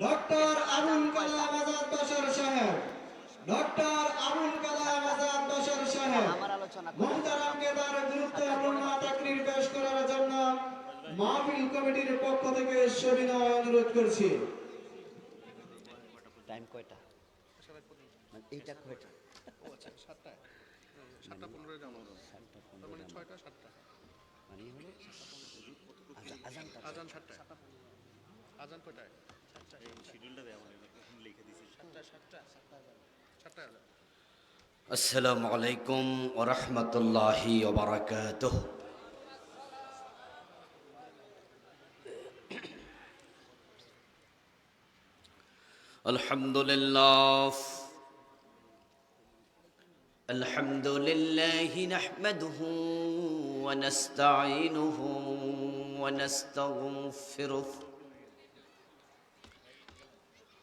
Doctor Abul Kalam Azad Bashar সাহেব doctor Abul Kalam Azad Bashar সাহেব আমার আলোচনা করুন। মুহতারামকে তার গুরুত্বপূর্ণ তাকরির পেশ করার জন্য মাহফিল কমিটির পক্ষ থেকে সবিনয় অনুরোধ করছি। টাইম কয়টা? মানে এইটা কয়টা? ও আচ্ছা সাতটা পনেরোয় যাওয়া হলো সাতটা পনেরো মানে জানো। ছয়টা সাতটা। মানে হলো? আজান সাতটায়। আজান কয়টায়? শিডিউলটা দেওয়া লিখে দিছি সাতটা সাতটা সাতটায় আজান السلام عليكم ورحمة الله وبركاته الحمد لله الحمد لله نحمده ونستعينه ونستغفره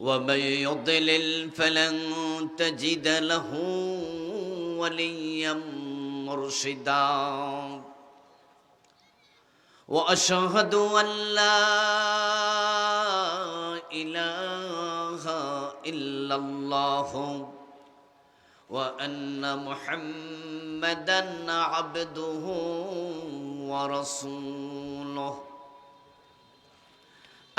ومن يضلل فلن تجد له وليا مرشدا. وأشهد أن لا إله إلا الله وأن محمدا عبده ورسوله.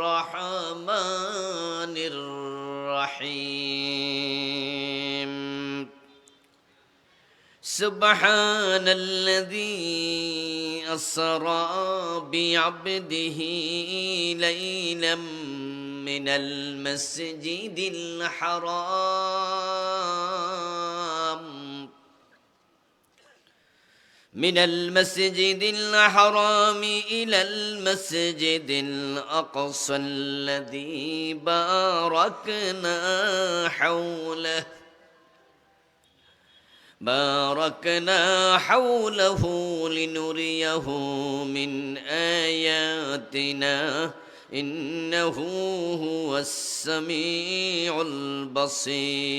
الرحمن الرحيم. سبحان الذي أسرى بعبده ليلا من المسجد الحرام. من المسجد الحرام إلى المسجد الأقصى الذي باركنا حوله. باركنا حوله لنريه من آياتنا. إنه هو السميع البصير.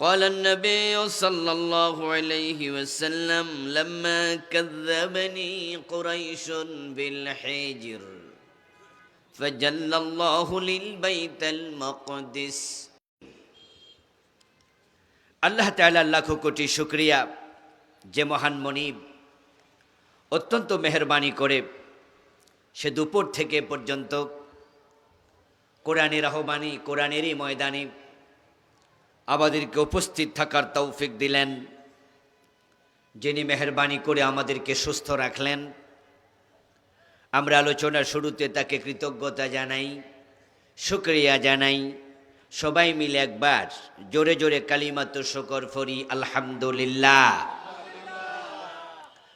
قال النبي صلى الله عليه وسلم لما كذبني قريش بالحجر فجل الله للبيت المقدس আল্লাহ তাআলার লাখো কোটি শুক্রিয়া যে মহান মনিব অত্যন্ত মেহরবানি করে সে দুপুর থেকে পর্যন্ত কোরআনের আহ্বানী কোরআনেরই ময়দানে আমাদেরকে উপস্থিত থাকার তৌফিক দিলেন। যিনি মেহরবানি করে আমাদেরকে সুস্থ রাখলেন। আমরা আলোচনার শুরুতে তাকে কৃতজ্ঞতা জানাই, শুক্রিয়া জানাই। সবাই মিলে একবার জোরে জোরে কালিমাত শকর ফরি, আলহামদুলিল্লাহ।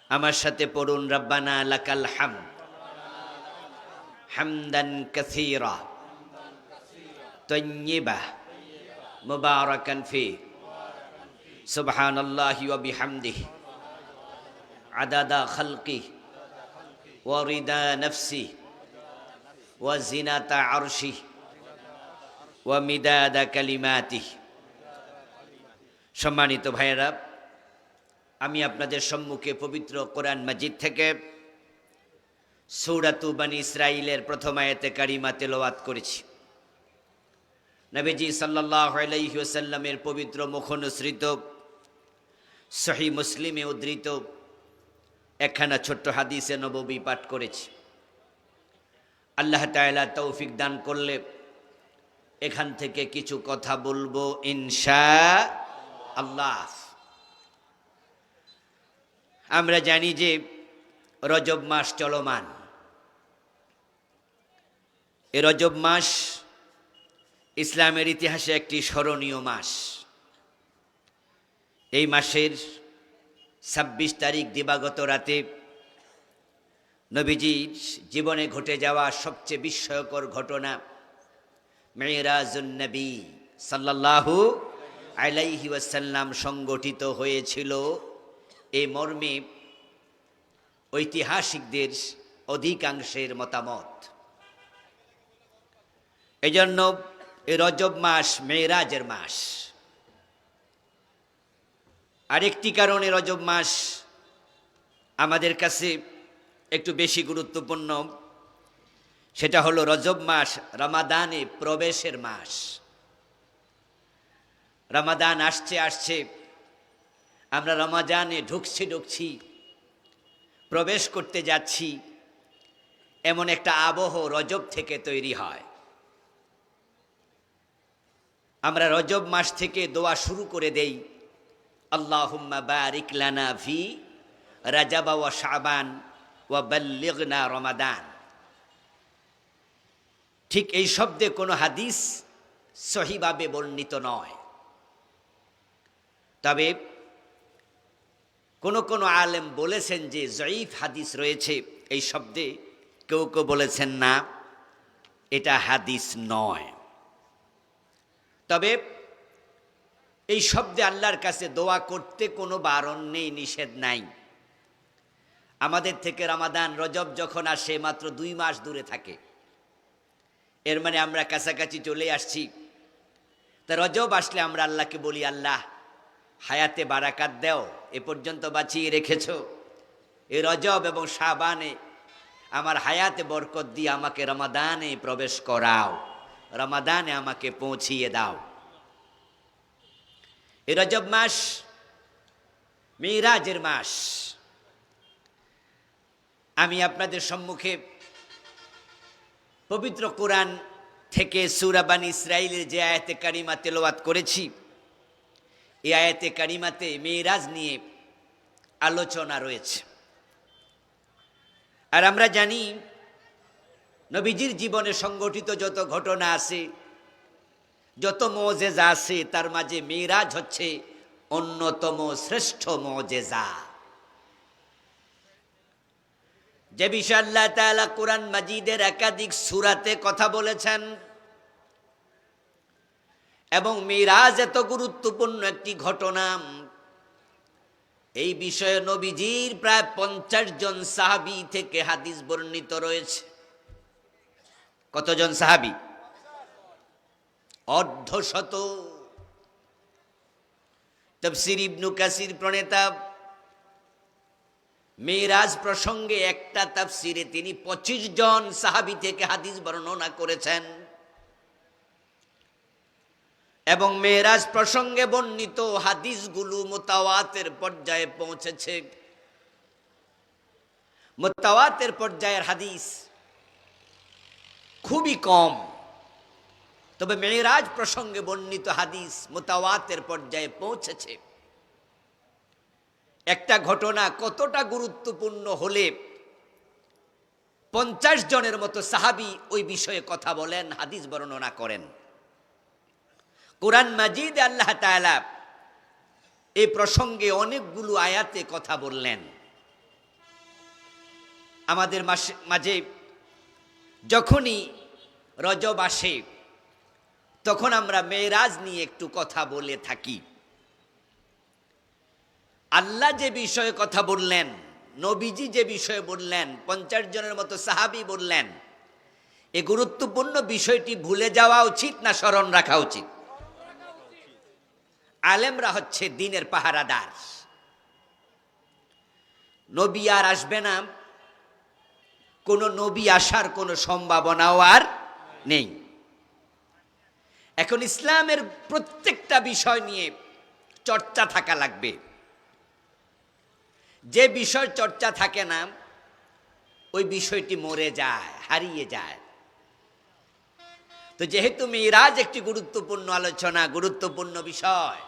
আমার সাথে পড়ুন, রব্বানা লাকাল হাম হামদান কাসীরা মুবারাকান ফি। সুবহানাল্লাহি ওয়া বিহামদিহি। আদাদা খালকি ওয়া রিদা নফসি ওয়া জিনাতা আরশি ওয়া মিদাদা কালিমাতি। সম্মানিত ভাইয়েরা, আমি আপনাদের সম্মুখে পবিত্র কোরআন মাজিদ থেকে সৌরাতু বানী ইসরাইলের প্রথম আয়াতে কারিমা তেলোয়াত করেছি। নবীজি সাল্লাহ আলাইসাল্লামের পবিত্র মুখনুসৃত সহি মুসলিমে উদ্ধৃত একখানা ছোট্ট হাদিসে নববী পাঠ করেছি। আল্লাহ তাআলা তৌফিক দান করলে এখান থেকে কিছু কথা বলব ইনশা আল্লাহ। আমরা জানি যে রজব মাস চলমান। এ রজব মাস ইসলামের ইতিহাসে একটি স্মরণীয় মাস। এই মাসের ছাব্বিশ তারিখ দিবাগত রাতে নবীজির জীবনে ঘটে যাওয়া সবচেয়ে বিস্ময়কর ঘটনা মেয়েরাজুন নবী সাল্লাল্লাহু আলাইহি ওয়াসাল্লাম সংগঠিত হয়েছিল। এই মর্মে ঐতিহাসিকদের অধিকাংশের মতামত। এজন্য রজব মাস, মেয়েরাজের মাস। আরেকটি কারণে রজব মাস আমাদের কাছে একটু বেশি গুরুত্বপূর্ণ। সেটা হলো রজব মাস রমাদানে প্রবেশের মাস। রমাদান আসছে আসছে। আমরা রমাজানে ঢুকছি ঢুকছি, প্রবেশ করতে যাচ্ছি। এমন একটা আবহ রজব থেকে তৈরি হয়। আমরা রজব মাস থেকে দোয়া শুরু করে দেই। আল্লাহুম্মা বারিক লানা ফি রাজাবা ওয়া শাবান ওয়া বাল্লিগনা রমাদান। ঠিক এই শব্দে কোনো হাদিস সহিভাবে বর্ণিত নয়। তবে কোনো কোনো আলেম বলেছেন যে জয়ীফ হাদিস রয়েছে এই শব্দে, কেউ কেউ বলেছেন না, এটা হাদিস নয়। তবে এই শব্দে আল্লাহর কাছে দোয়া করতে কোনো বারণ নেই, নিষেধ নাই। আমাদের থেকে রামাদান, রজব যখন আসে, মাত্র দুই মাস দূরে থাকে। এর মানে আমরা কাছাকাছি চলে আসছি। তা রজব আসলে আমরা আল্লাহকে বলি, আল্লাহ, হায়াতে বারাকাত দেও, এ পর্যন্ত বাঁচিয়ে রেখেছ। এ রজব এবং শাবানে আমার হায়াতে বরকত দিয়ে আমাকে রমাদানে প্রবেশ করাও। রমাদানে আমাকে পৌঁছিয়ে দাও। এ রজব মাস, মিরাজের মাস। আমি আপনাদের সম্মুখে পবিত্র কোরআন থেকে সুরাবান ইসরায়েলের যে আয়াতে কারিমা তেলোয়াত করেছি, এই আয়াতে কারিমাতে মেয়েরাজ নিয়ে আলোচনা রয়েছে। আর আমরা জানি নবীজির জীবনে সংগঠিত যত ঘটনা আছে, যত মজেজা আছে, তার মাঝে মেয়েরাজ হচ্ছে অন্যতম শ্রেষ্ঠ মজেজা। যে বিষয়ে আল্লাহ তাআলা কোরআন মাজিদের একাধিক সুরাতে কথা বলেছেন এবং মিরাজ এত গুরুত্বপূর্ণ একটি ঘটনা, এই বিষয়ে নবীজির প্রায় পঞ্চাশ জন সাহাবি থেকে হাদিস বর্ণিত রয়েছে। কতজন সাহাবি? অর্ধশত। তফসির ইবনু কাসির প্রণেতা। মেরাজ প্রসঙ্গে একটা তাফসিরে তিনি পঁচিশ জন সাহাবি থেকে হাদিস বর্ণনা করেছেন। এবং মেরাজ প্রসঙ্গে বর্ণিত হাদিসগুলো মোতাওয়াতের পর্যায়ে পৌঁছেছে। মোতাওয়াতের পর্যায়ের হাদিস খুবই কম। তবে মেয়েরাজ প্রসঙ্গে বর্ণিত হাদিস মোতাওয়াতের পর্যায়ে পৌঁছেছে। একটা ঘটনা কতটা গুরুত্বপূর্ণ হলে পঞ্চাশ জনের মতো সাহাবি ওই বিষয়ে কথা বলেন, হাদিস বর্ণনা করেন। কোরআন মাজিদ আল্লাহ তাআলা এই প্রসঙ্গে অনেকগুলো আয়াতে কথা বললেন। আমাদের মাঝে যখনই রজব আসে, তখন আমরা মেয়েরাজ নিয়ে একটু কথা বলে থাকি। আল্লাহ যে বিষয়ে কথা বললেন, নবীজি যে বিষয়ে বললেন, পঞ্চাশ জনের মতো সাহাবি বললেন, এ গুরুত্বপূর্ণ বিষয়টি ভুলে যাওয়া উচিত না স্মরণ রাখা উচিত? আলেমরা হচ্ছে দিনের পাহারাদার। নবী আর আসবে না কোনো নবী আসার কোনো সম্ভাবনাও আর নেই। এখন ইসলামের প্রত্যেকটা বিষয় নিয়ে চর্চা থাকা লাগবে। যে বিষয় চর্চা থাকে না, ওই বিষয়টি মরে যায়, হারিয়ে যায়। তো যেহেতু মিরাজ একটি গুরুত্বপূর্ণ আলোচনা, গুরুত্বপূর্ণ বিষয়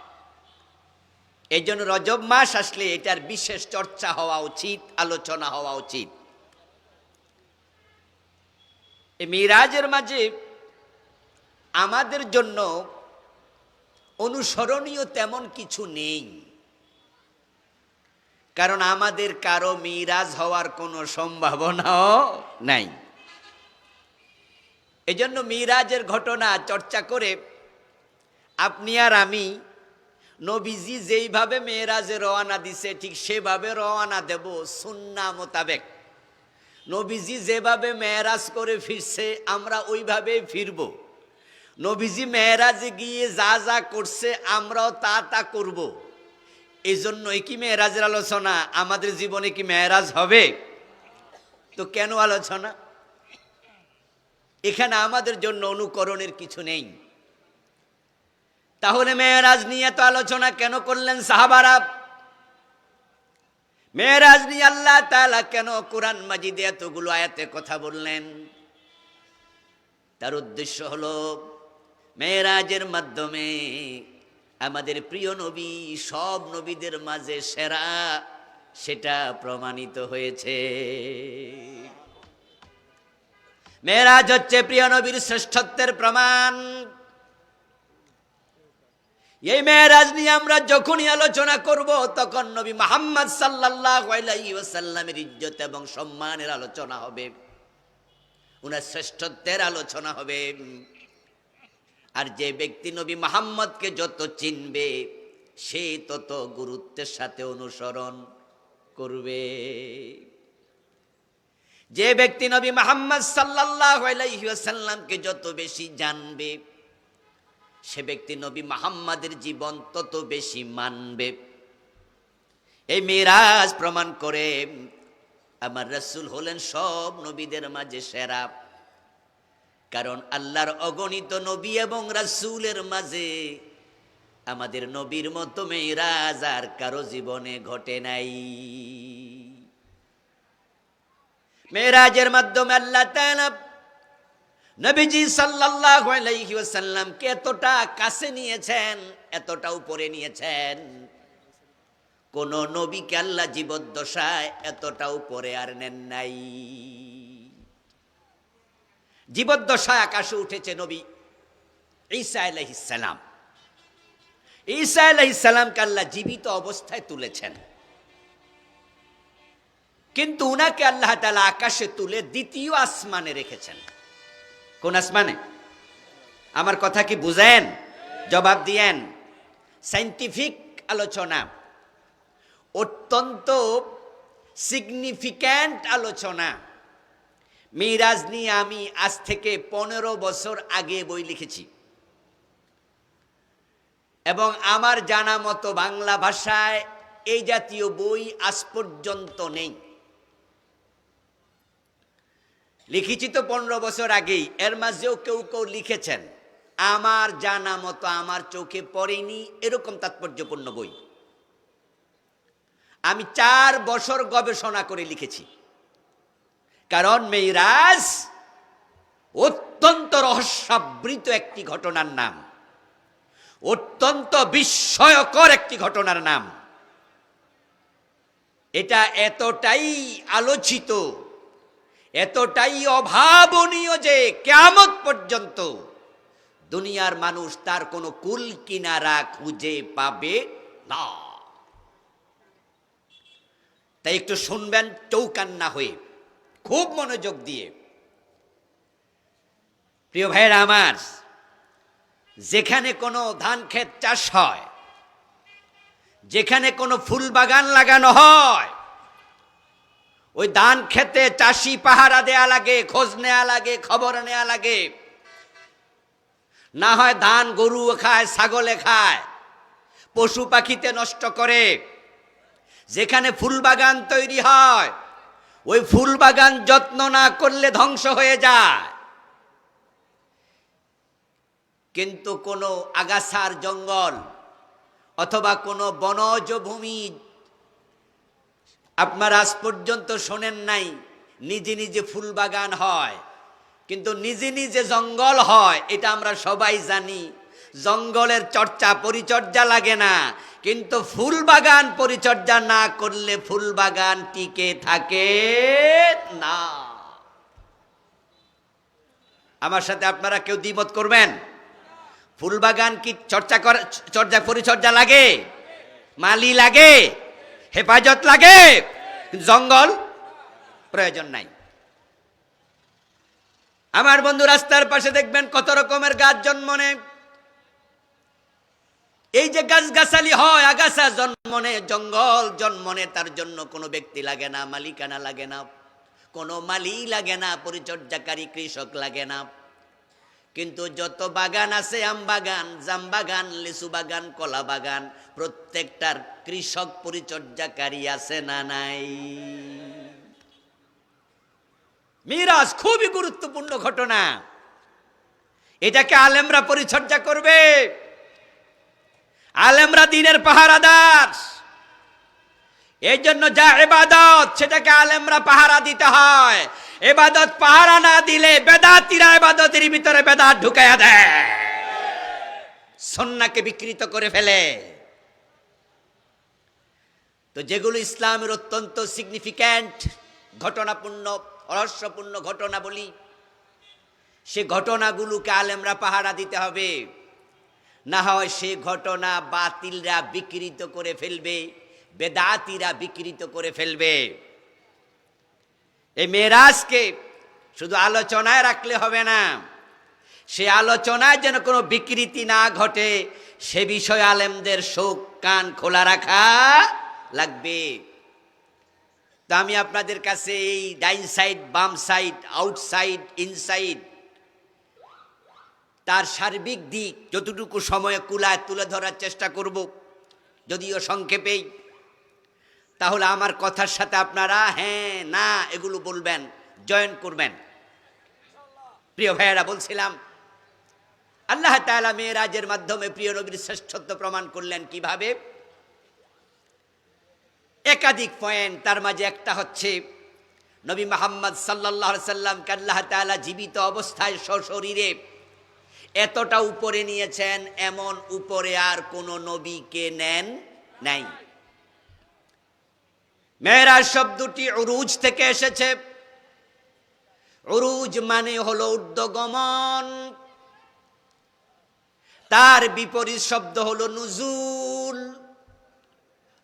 এই জন্য রজব মাস আসলে এটার বিশেষ চর্চা হওয়া উচিত, আলোচনা হওয়া উচিত। এই মিরাজের মাঝে আমাদের জন্য অনুসরণীয় তেমন কিছু নেই। কারণ আমাদের কারও মিরাজ হওয়ার কোনো সম্ভাবনাও নাই। এজন্য মিরাজের ঘটনা চর্চা করে আপনি আর আমি নবীজি যেইভাবে মেয়েরাজে রওয়ানা দিছে, ঠিক সেভাবে রওয়ানা দেব সুন্না মোতাবেক। নবীজি যেভাবে মেয়েরাজ করে ফিরছে, আমরা ওইভাবেই ফিরব। নবীজি মেয়েরাজে গিয়ে যা যা করছে, আমরাও তা তা করব। এই জন্যই কি মেয়েরাজের আলোচনা? আমাদের জীবনে কি মেয়েরাজ হবে? তো কেন আলোচনা? এখানে আমাদের জন্য অনুকরণের কিছু নেই। তাহলে মেয়েরাজ নিয়ে তো আলোচনা কেন করলেন সাহাবারা? মেয়েরাজ নিয়ে আল্লাহ তাআলা কেন কোরআন মাজিদে এতগুলো আয়াতে কথা বললেন? তার উদ্দেশ্য হলো, মেয়েরাজের মাধ্যমে আমাদের প্রিয় নবী, সব নবীদের মাঝে সেরা সেটা প্রমাণিত হয়েছে। মেয়েরাজ হচ্ছে প্রিয় নবীর শ্রেষ্ঠত্বের প্রমাণ। এই মেয়েরাজ নিয়ে আমরা যখনই আলোচনা করব, তখন নবী মোহাম্মদ সাল্লাহ সাল্লামের ইজ্জত এবং সম্মানের আলোচনা হবে। উনার শ্রেষ্ঠত্বের আলোচনা হবে। আর যে ব্যক্তি নবী মোহাম্মদকে যত চিনবে, সে তত গুরুত্বের সাথে অনুসরণ করবে। যে ব্যক্তি নবী মোহাম্মদ সাল্লাহ সাল্লামকে যত বেশি জানবে সে ব্যক্তি নবী মোহাম্মদের জীবন তত বেশি মানবে। এই মেরাজ প্রমাণ করে আমার রসুল হলেন সব নবীদের মাঝে সেরা। কারণ আল্লাহর অগণিত নবী এবং রাসূলের মাঝে আমাদের নবীর মতো মেয়েরাজ আর কারও জীবনে ঘটে নাই। মেয়েরাজের মাধ্যমে আল্লাহ নবীজি সাল্লাল্লাহু আলাইহি ওয়াসাল্লামকে এতটা কাছে নিয়েছেন, এতটা উপরে নিয়েছেন। কোন নবীকে আল্লাহ জীবদ্দশায় এতটা উপরে আর নেন নাই। জীবদ্দশায় আকাশে উঠেছে নবী ঈসা আলাইহিসসালাম ঈসা আলাইহিসসালামকে আল্লাহ জীবিত অবস্থায় তুলেছেন। কিন্তু উনাকে আল্লাহ তাআলা আকাশে তুলে দ্বিতীয় আসমানে রেখেছেন। কোন আসমানে? আমার কথা কি বুঝেন? জবাব দিয়েন। সাইন্টিফিক আলোচনা। অত্যন্ত সিগনিফিক্যান্ট আলোচনা। মিরাজ নিয়ে আমি আজ থেকে পনেরো বছর আগে বই লিখেছি। এবং আমার জানা মতো বাংলা ভাষায় এই জাতীয় বই আজ পর্যন্ত নেই। লিখেছি তো পনেরো বছর আগেই, এর মাঝেও কেউ কেউ লিখেছেন, আমার জানা মতো আমার চোখে পড়েনি এরকম তাৎপর্যপূর্ণ বই। আমি চার বছর গবেষণা করে লিখেছি। কারণ মেয়েরাজ, অত্যন্ত রহস্যাবৃত একটি ঘটনার নাম। অত্যন্ত বিস্ময়কর একটি ঘটনার নাম। এটা এতটাই আলোচিত এতটাই অভাবনীয় যে কেয়ামত পর্যন্ত দুনিয়ার মানুষ তার কোনো কুল কিনারা খুঁজে পাবে না। তাই একটু শুনবেন চৌকান্না হয়ে, খুব মনোযোগ দিয়ে। প্রিয় ভাইয়েরা আমার, যেখানে কোনো ধান ক্ষেত চাষ হয়, যেখানে কোনো ফুল বাগান লাগানো হয় ওই ধান খেতে চাষি পাহারা দেয়া লাগে, খোঁজ নেওয়া লাগে, খবর নেওয়া লাগে। না হয় ধান গরু খায়, ছাগলে খায়, পশু পাখিতে নষ্ট করে। যেখানে ফুল বাগান তৈরি হয়, ওই ফুল বাগান যত্ন না করলে ধ্বংস হয়ে যায়। কিন্তু কোনো আগাছার জঙ্গল অথবা কোনো বনজ ভূমি আপনার আজ পর্যন্ত শোনেন নাই, নিজে নিজে ফুল বাগান হয়, কিন্তু নিজে নিজে জঙ্গল হয়, এটা আমরা সবাই জানি। জঙ্গলের চর্চা পরিচর্যা লাগে না, কিন্তু ফুল বাগান পরিচর্যা না করলে ফুল বাগান টিকে থাকে না। আমার সাথে আপনারা কেউ দ্বিমত করবেন? ফুল বাগান কি চর্চা করে চর্চা পরিচর্যা লাগে? মালি লাগে? হেফাজত লাগে। জঙ্গল প্রয়োজন নাই। আমার বন্ধু রাস্তার পাশে দেখবেন কত রকমের গাছ জন্ম এই যে গাছ গাছালি হয়, আগাছা জন্মনে জঙ্গল জন্মনে তার জন্য কোনো ব্যক্তি লাগে না, মালিকানা লাগে না, কোনো মালি লাগে না, পরিচর্যাকারী কৃষক লাগে না। কিন্তু যত বাগান আছে, আম বাগান, জাম বাগান, লিচু বাগান, কলা বাগান, প্রত্যেকটার কৃষক পরিচর্যাকারী আছে না নাই? মিরাজ খুবই গুরুত্বপূর্ণ ঘটনা। এটাকে আলেমরা পরিচর্যা করবে। আলেমরা দিনের পাহারাদার। এই জন্য যা এবাদত সেটাকে আলেমরা পাহারা দিতে হয়। এবাদত পাহারা না দিলে বেদাতিরা এবাদতের ভিতরে বেদাত ঢুকাইয়া দেয়। সন্নাকে বিকৃত করে ফেলে। তো যেগুলো ইসলামের অত্যন্ত সিগনিফিক্যান্ট ঘটনাপূর্ণ, রহস্যপূর্ণ ঘটনা বলি, সে ঘটনাগুলোকে আলেমরা পাহারা দিতে হবে। না হয় সে ঘটনা বাতিলরা বিকৃত করে ফেলবে, বেদাতিরা বিকৃত করে ফেলবে। এই মেরাজকে শুধু আলোচনায় রাখলে হবে না, সে আলোচনায় যেন কোনো বিকৃতি না ঘটে, সে বিষয়ে আলেমদের শোক কান খোলা রাখা লাগবে। তো আমি আপনাদের কাছে এই ডাইন সাইড, বাম সাইড আউটসাইড ইনসাইড তার সার্বিক দিক যতটুকু সময়ে কুলায় তুলে ধরার চেষ্টা করব, যদিও সংক্ষেপেই তাহলে আমার কথার সাথে আপনারা হ্যাঁ না, এগুলো বলবেন, জয়েন করবেন। প্রিয় ভাইয়েরা, বলছিলাম, আল্লাহ তাআলা মেয়েরাজের মাধ্যমে প্রিয় নবীর শ্রেষ্ঠত্ব প্রমাণ করলেন কীভাবে? একাধিক পয়েন্ট, তার মাঝে একটা হচ্ছে, নবী মোহাম্মদ সাল্লাহ সাল্লামকে আল্লাহ তাআলা জীবিত অবস্থায় সশরীরে এতটা উপরে নিয়েছেন, এমন উপরে আর কোনো নবীকে নেন নাই। মেয়েরাজ শব্দটি উরুজ থেকে এসেছে। উরুজ মানে হলো ঊর্ধ্বগমন। তার বিপরীত শব্দ হলো নুজুল।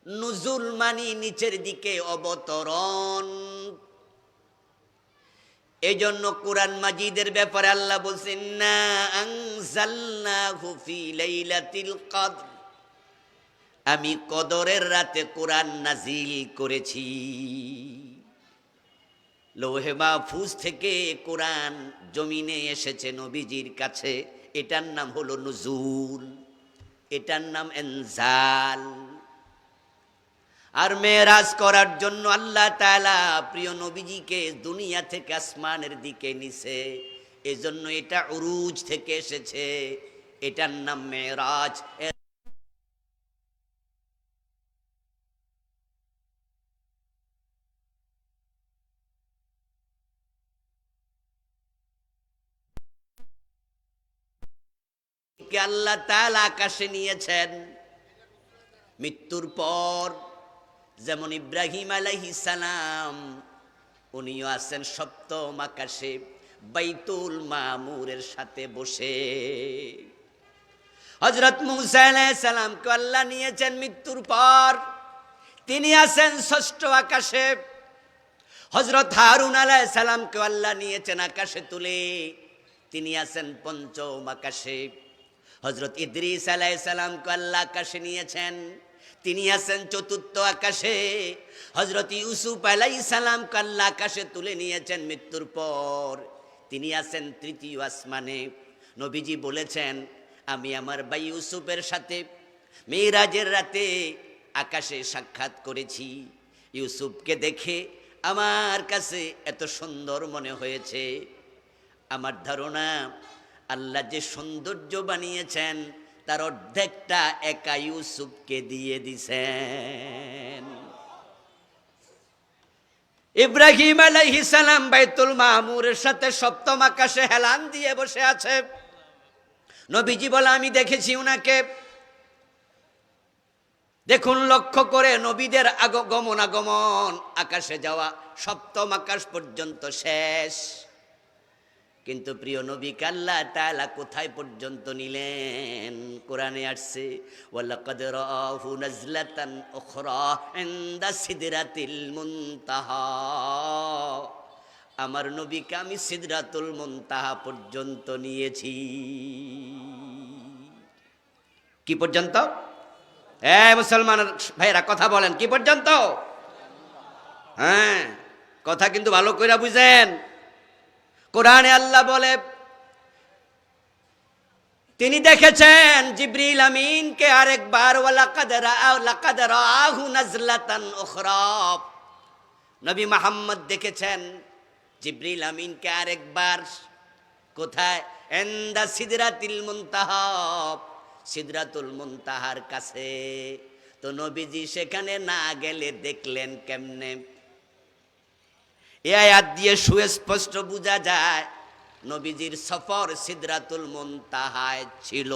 নুজুল মানি নিচের দিকে অবতরণ। এই জন্য কোরআন মাজিদের ব্যাপারে আল্লাহ বলছেন না আনজালনাহু ফি লাইলাতিল কদর। আমি কদরের রাতে কোরআন নাজিল করেছি। লোহে মাহফুজ থেকে কোরআন জমিনে এসেছে নবীজির কাছে। এটার নাম হলো নজুল, এটার নাম এনজাল। আর মেয়েরাজ করার জন্য আল্লাহ তাআলা প্রিয় নবীজিকে দুনিয়া থেকে আসমানের দিকে নিছে। এজন্য এটা উরুজ থেকে এসেছে। এটার নাম মেয়েরাজ। কে আল্লাহ তাআলা আকাশে নিয়েছেন। মৃত্যুর পর যেমন ইব্রাহিম সালাম, উনিও আছেন সপ্তম আকাশে, বাইতুল মামুরের সাথে বসে। হজরত মুসা আলাইহিস আল্লাহ নিয়েছেন মৃত্যুর পর, তিনি আছেন ষষ্ঠ আকাশে। হজরত হারুন আলাইহিস সালামকে আল্লাহ নিয়েছেন আকাশে তুলে, তিনি আছেন পঞ্চম আকাশে। হজরত ইদ্রিস আলাই সালামকে আল্লাহ আকাশে নিয়েছেন। তিনি আছেন চতুর্থ আকাশে। হজরত ইউসুফ আলাই সালামকে আল্লাহ আকাশে তুলে নিয়েছেন মৃত্যুর পর। তিনি আছেন তৃতীয় আসমানে। নবীজি বলেছেন, আমি আমার ভাই ইউসুফের সাথে মেয়েরাজের রাতে আকাশে সাক্ষাৎ করেছি। ইউসুফকে দেখে আমার কাছে এত সুন্দর মনে হয়েছে। আমার ধারণা আল্লাহ যে সৌন্দর্য বানিয়েছেন, তার অর্ধেকটা একা ইউসুফকে দিয়ে দিছেন। ইব্রাহিম আলাইহিস সালাম বাইতুল মামুরের সাথে সপ্তম আকাশে হেলান দিয়ে বসে আছে। নবীজি বলে, আমি দেখেছি উনাকে। দেখুন, লক্ষ্য করে নবীদের আগ গমন আগমন, আকাশে যাওয়া সপ্তম আকাশ পর্যন্ত শেষ। কিন্তু প্রিয় নবী কাল্লা তালা কোথায় পর্যন্ত নিলেন? কোরআনে আসছে আমার নবীকে আমি সিদরাতুল মুনতাহা পর্যন্ত নিয়েছি। কি পর্যন্ত? হ্যাঁ মুসলমান ভাইরা, কথা বলেন, কি পর্যন্ত? হ্যাঁ কথা কিন্তু ভালো করে বুঝেন। কোরআনে আল্লাহ বলে, তিনি দেখেছেন জিব্রিল আমিনকে আরেকবার নবী মুহাম্মদ দেখেছেন জিব্রিল আমিনকে আরেকবার, কোথায়? এন্দা সিদরাতিল মুনতাহা। সিদরাতুল মুনতাহার কাছে। তো নবীজি সেখানে না গেলে দেখলেন কেমনে? এ আয়াত দিয়ে সুস্পষ্ট বোঝা যায়, নবীজির সফর সিদরাতুল মুনতাহায় ছিল।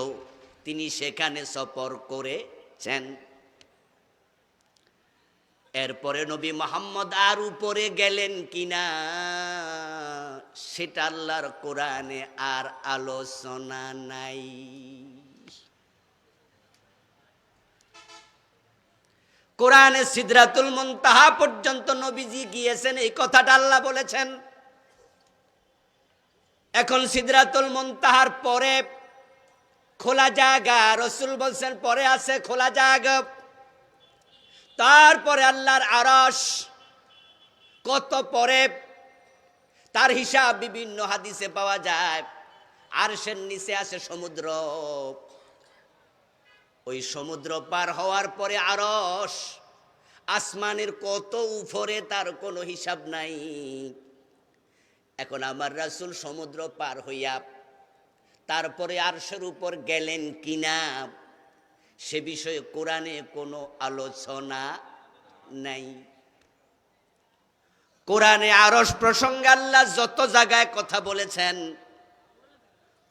তিনি সেখানে সফর করেছেন। এরপরে নবী মোহাম্মদ আর উপরে গেলেন কিনা, সেটা আল্লাহর কোরআনে আর আলোচনা নাই। কোরআনে সিদরাতুল মুনতাহা পর্যন্ত নবীজি গিয়েছেন, এই কথাটা আল্লাহ বলেছেন। এখন সিদরাতুল মুনতাহার পরে খোলা জায়গা, রসুল বলছেন, পরে আছে খোলা জায়গা। তারপরে আল্লাহর আরস কত পরে তার হিসাব বিভিন্ন হাদিসে পাওয়া যায়। আরশের নিচে আছে সমুদ্র। ওই সমুদ্র পার হওয়ার পরে আরস আসমানের কত উপরে তার কোনো হিসাব নাই। এখন আমার রাসূল সমুদ্র পার হইয়া তারপরে আরশের উপর গেলেন কিনা, সে বিষয়ে কোরআনে কোনো আলোচনা নাই। কোরআনে আরস প্রসঙ্গে আল্লাহ যত জায়গায় কথা বলেছেন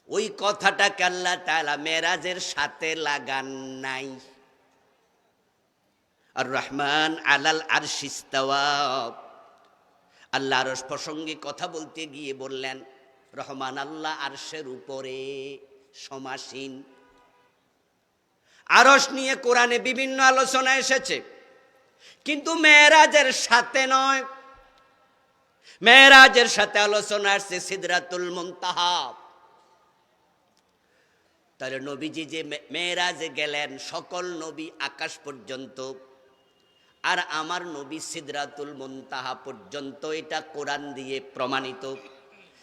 ওই কথাটা আল্লাহ তালা মেরাজের সাথে লাগান নাই। আর রহমান আলাল আর আল্লাহ আরস প্রসঙ্গে কথা বলতে গিয়ে বললেন, রহমান আল্লাহ আরশের উপরে সমাসীন। আরস নিয়ে কোরআনে বিভিন্ন আলোচনা এসেছে, কিন্তু মেয়েরাজের সাথে নয়। মেয়েরাজের সাথে আলোচনা আসছে সিদরাতুল মুনতাহা। তাহলে নবীজি যে মেয়েরাজে গেলেন, সকল নবী আকাশ পর্যন্ত, আর আমার নবী সিদরাতুল মুনতাহা পর্যন্ত, এটা কোরআন দিয়ে প্রমাণিত।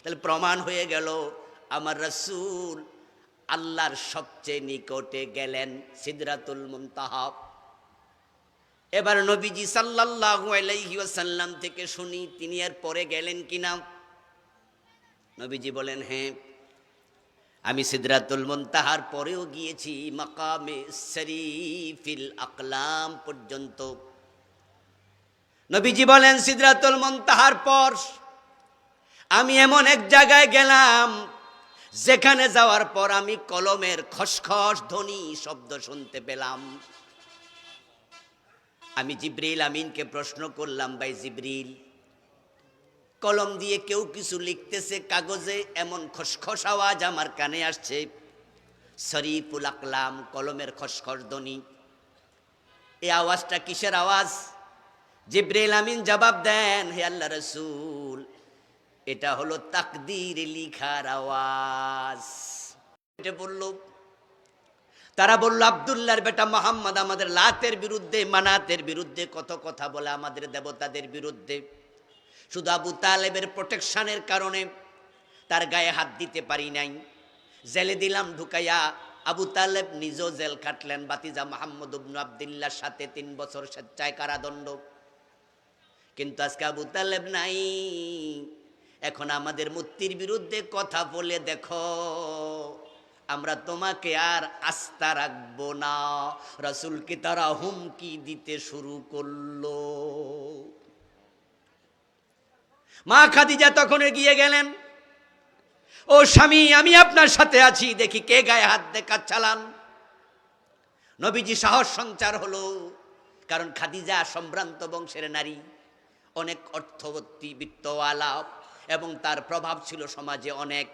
তাহলে প্রমাণ হয়ে গেল, আমার রসুল আল্লাহর সবচেয়ে নিকটে গেলেন সিদরাতুল মুনতাহা। এবার নবীজি ওয়াসাল্লাম থেকে শুনি, তিনি এর পরে গেলেন কিনা? নবীজি বলেন হ্যাঁ। আমি সিদরাতুল মুনতাহার পরেও গিয়েছি মাকামে শরীফিল আকলাম পর্যন্ত। নবীজি বলেন, সিদরাতুল মুনতাহার পর আমি এমন এক জায়গায় গেলাম, যেখানে যাওয়ার পর আমি কলমের খসখস ধ্বনি শব্দ শুনতে পেলাম। আমি জিব্রিল আমিনকে প্রশ্ন করলাম, ভাই জিব্রিল কলম দিয়ে কেউ কিছু লিখতেছে, কাগজে এমন খসখস আওয়াজ আমার কানে আসছে। শরীফুল আকলাম কলমের খসখস ধ্বনি। এই আওয়াজটা কিসের আওয়াজ? জিব্রাইল আমিন জবাব দেন, হে আল্লাহ রসুল, এটা হলো তাকদির লিখার আওয়াজ। এটা বলল, তারা বলল, আবদুল্লাহর বেটা মোহাম্মদ আমাদের লাতের বিরুদ্ধে, মানাতের বিরুদ্ধে কত কথা বলে আমাদের দেবতাদের বিরুদ্ধে। শুধু আবু তালেবের প্রোটেকশনের কারণে তার গায়ে হাত দিতে পারি নাই। জেলে দিলাম ঢুকাইয়া আবু তালেব নিজেও জেল খাটলেন। বাতিজা মোহাম্মদ উবনু আবদুল্লার সাথে তিন বছর স্বেচ্ছায় কারাদণ্ড। কিন্তু আজকে আবু তালেব নাই। এখন আমাদের মূর্তির বিরুদ্ধে কথা বলে দেখো, আমরা তোমাকে আর আস্থা রাখব না। রসুলকে তারা হুমকি দিতে শুরু করল। মা খাদিজা তখন এগিয়ে গেলেন। ও স্বামী, আমি আপনার সাথে আছি, দেখি কে গায়ে হাত দেখা চালান। নবীজি সাহস সঞ্চার হলো, কারণ খাদিজা সম্ভ্রান্ত বংশের নারী, অনেক অর্থবর্তী, বিত্তওয়ালা, এবং তার প্রভাব ছিল সমাজে অনেক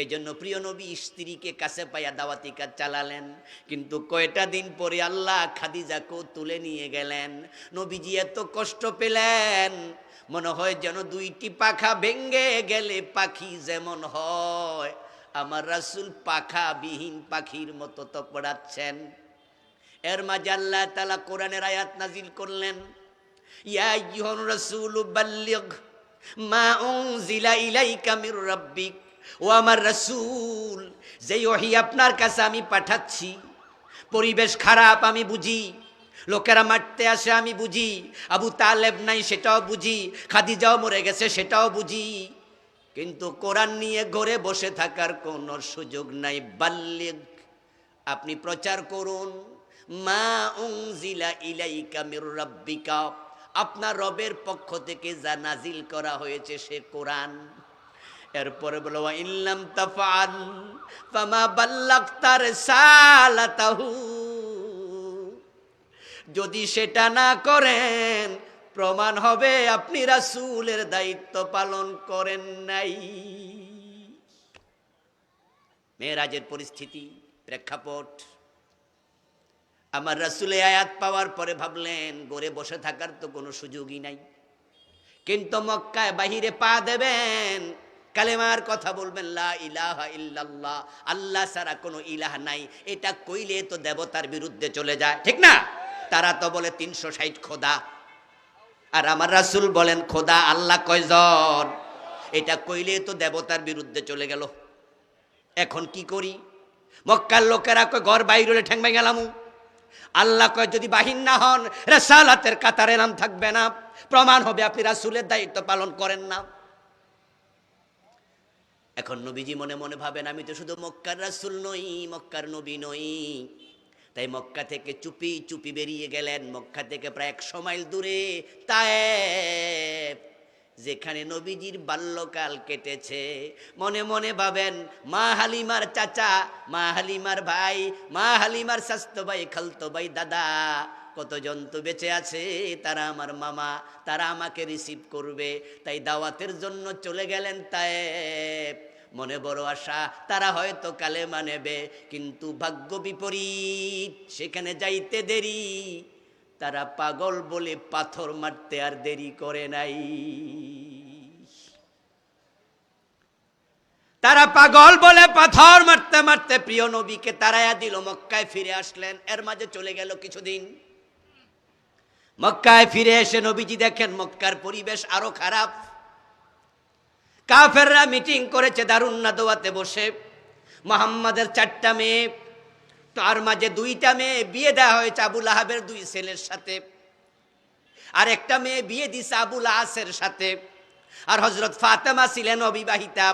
এই জন্য প্রিয় নবী স্ত্রীকে কাছে পাইয়া দাওয়াতি কাজ চালালেন। কিন্তু কয়টা দিন পরে আল্লাহ খাদিজাকেও তুলে নিয়ে গেলেন। নবীজি এত কষ্ট পেলেন, মনে হয় যেন দুইটি পাখা ভেঙ্গে গেলে পাখি যেমন হয়। আমার রাসূল পাখা বিহীন পাখির মতো তো পড়াচ্ছেন। এর মাঝে আল্লাহ তালা কোরআনের আয়াত নাজিল করলেন। ইয়া রাসূল বাল্লিগ মা ইলাইকা মির রাব্বিক। ও আমার রাসূল, যেই ওহী আপনার কাছে আমি পাঠাচ্ছি, পরিবেশ খারাপ আমি বুঝি, লোকেরা মারতে আসে আমি বুঝি, আবু তালেব নাই সেটাও বুঝি, খাদিজাও মরে গেছে সেটাও বুঝি। কিন্তু কোরআন নিয়ে ঘরে বসে থাকার কোনো সুযোগ নাই। বাল্লিগ, আপনি প্রচার করুন, মা উংজিলা ইলাইকা মির রাব্বিকা, আপনার রবের পক্ষ থেকে যা নাজিল করা হয়েছে সে কোরআন। এরপরে বলো, "ওয়া ইল্লাম তাফআল ফামা বাল্লাগতা রিসালাতাহু। যদি সেটা না করেন, প্রমাণ হবে আপনি রাসূলের দায়িত্ব পালন করেন নাই। মেয়েরাজের পরিস্থিতি, প্রেক্ষাপট। আমার রাসুলে আয়াত পাওয়ার পরে ভাবলেন গড়ে বসে থাকার তো কোনো সুযোগই নাই। কিন্তু মক্কায় বাহিরে পা দেবেন কালেমার কথা বলবেন ইল্লাল্লাহ, আল্লাহ ছাড়া কোনো ইলাহ নাই। এটা কইলে তো দেবতার বিরুদ্ধে চলে যায়। ঠিক না? তারা তো বলে, তিনশো ষাট খোদা। আর আমার রাসূল বলেন, খোদা আল্লাহ কয়জন? এটা কইলে তো দেবতার বিরুদ্ধে চলে গেল। এখন কি করি? মক্কার লোকেরা কয়, ঘর বাইরে ঠ্যাং গেলামু আল্লাহ কয়, যদি বাহিন না হন, রেসালাতের কাতারে নাম থাকবে না। প্রমাণ হবে আপনি রাসূলের দায়িত্ব পালন করেন না। এখন নবীজি মনে মনে ভাবেন, আমি তো শুধু মক্কার রাসূল নই, মক্কার নবী নই। তাই মক্কা থেকে চুপি চুপি বেরিয়ে গেলেন। মক্কা থেকে প্রায় একশো মাইল দূরে তায়েব, যেখানে নবীজির বাল্যকাল কেটেছে। মনে মনে ভাবেন, মা হালিমার চাচা, মা হালিমার ভাই, মা হালিমার স্বাস্থ্য ভাই খালতো ভাই দাদা। কতজন তো বেঁচে আছে, তারা আমার মামা, তারা আমাকে রিসিভ করবে। তাই দাওয়াতের জন্য চলে গেলেন তায়েব। মনে বড় আশা, তারা হয়তো কালেমা নেবে, কিন্তু ভাগ্য বিপরীত, সেখানে যাইতে দেরি। তারা পাগল বলে পাথর মারতে আর দেরি করে নাই। তারা পাগল বলে পাথর মারতে মারতে প্রিয় নবীকে তারায়া দিল, মক্কায় ফিরে আসলেন। এর মাঝে চলে গেল কিছুদিন। মক্কায় ফিরে এসে নবীজি দেখেন মক্কার পরিবেশ আরও খারাপ। কাফেররা মিটিং করেছে দারুন্না দোয়াতে বসে। মোহাম্মদের চারটা মেয়ে, তার মাঝে দুইটা মেয়ে বিয়ে দেওয়া হয়েছে আবুল আহাবের দুই ছেলের সাথে। আর একটা মেয়ে বিয়ে দিছে আবুল আসের সাথে। আর হজরত ফাতেমা ছিলেন অবিবাহিতা,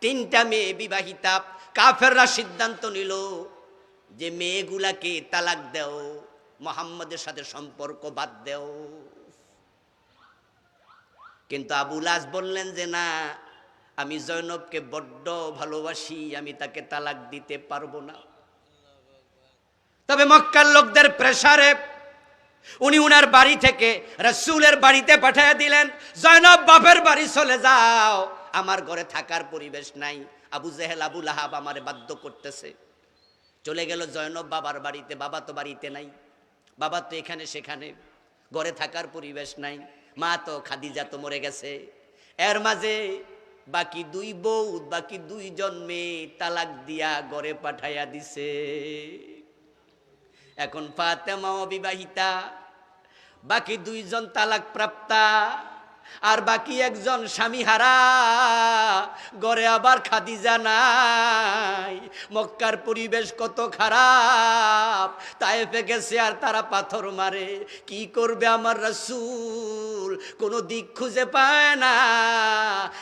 তিনটা মেয়ে বিবাহিতা। কাফেররা সিদ্ধান্ত নিল যে মেয়েগুলাকে তালাক দেও। মোহাম্মদের সাথে সম্পর্ক বাদ দেও। কিন্তু আবুল আস বললেন যে, না, আমি জৈনবকে বড্ড ভালোবাসি, আমি তাকে তালাক দিতে পারব না। তবে মক্কার লোকদের প্রেসারে উনি উনার বাড়ি থেকে রসুলের বাড়িতে পাঠিয়ে দিলেন জয়নব বাপের বাড়ি চলে যাও। আমার ঘরে থাকার পরিবেশ নাই। আবু জেহেল, আবু লাহাব আমারে বাধ্য করতেছে। চলে গেল জয়নব বাবার বাড়িতে, বাবা তো বাড়িতে নাই। বাবা তো এখানে সেখানে, ঘরে থাকার পরিবেশ নাই, মা তো খাদিজা তো মরে গেছে। এর মাঝে বাকি দুই বউ, বাকি দুই জন্মে তালাক দিয়া ঘরে পাঠাইয়া দিছে। এখন ফাতেমা অবিবাহিতা বাকি দুইজন তালাক প্রাপ্তা আর বাকি একজন স্বামী হারা গড়ে আবার খাদিজা নাই। মক্কার পরিবেশ কত খারাপ তাইফে গেছে আর তারা পাথর মারে। কি করবে আমার রসুল? কোনো দিক খুঁজে পায় না।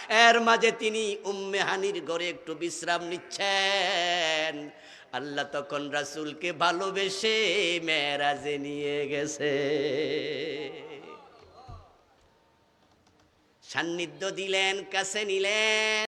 এর মাঝে তিনি উম্মে হানির ঘরে একটু বিশ্রাম নিচ্ছেন। আল্লাহ তখন রাসূলকে ভালোবেসে মেরাজে নিয়ে গেছে। সান্নিধ্য দিলেন কাছে নিলেন।